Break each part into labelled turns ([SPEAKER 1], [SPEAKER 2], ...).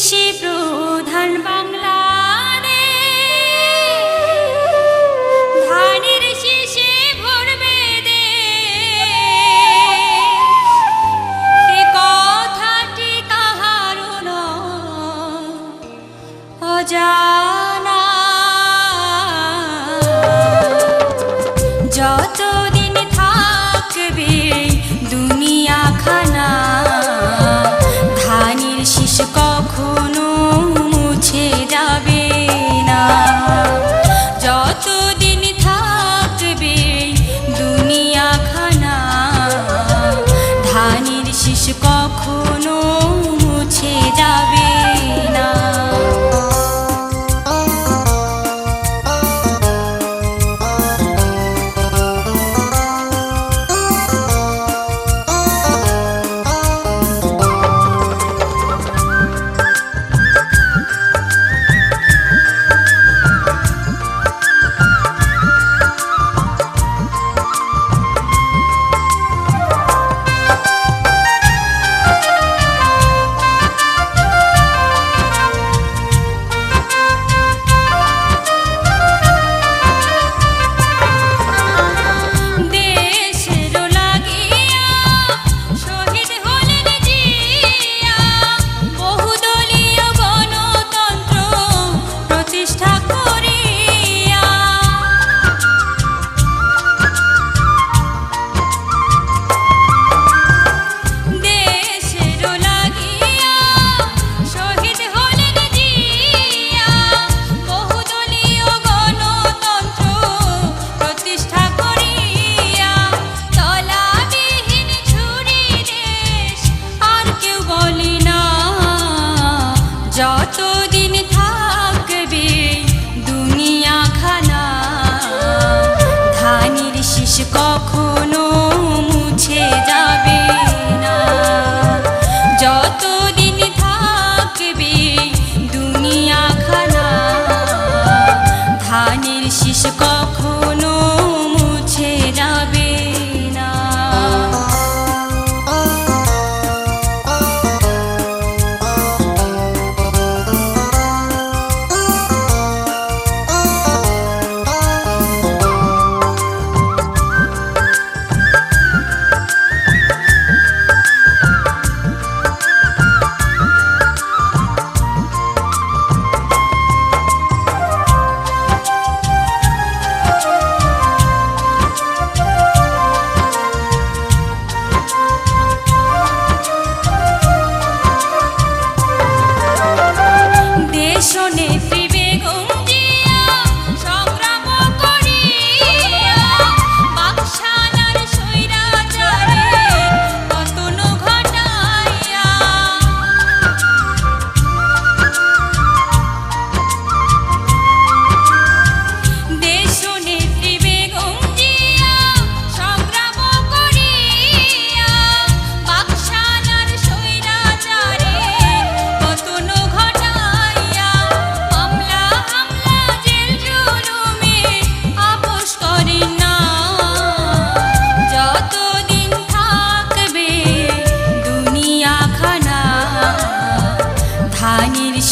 [SPEAKER 1] কৃষি প্রধান শীষ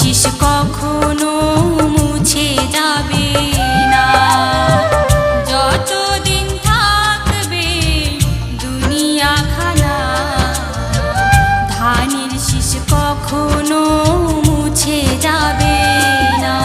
[SPEAKER 1] আশিস কখনো মুছে যাবে না। যতদিন থাকবে দুনিয়া খানা ধানের শীষ কখনো মুছে যাবে না।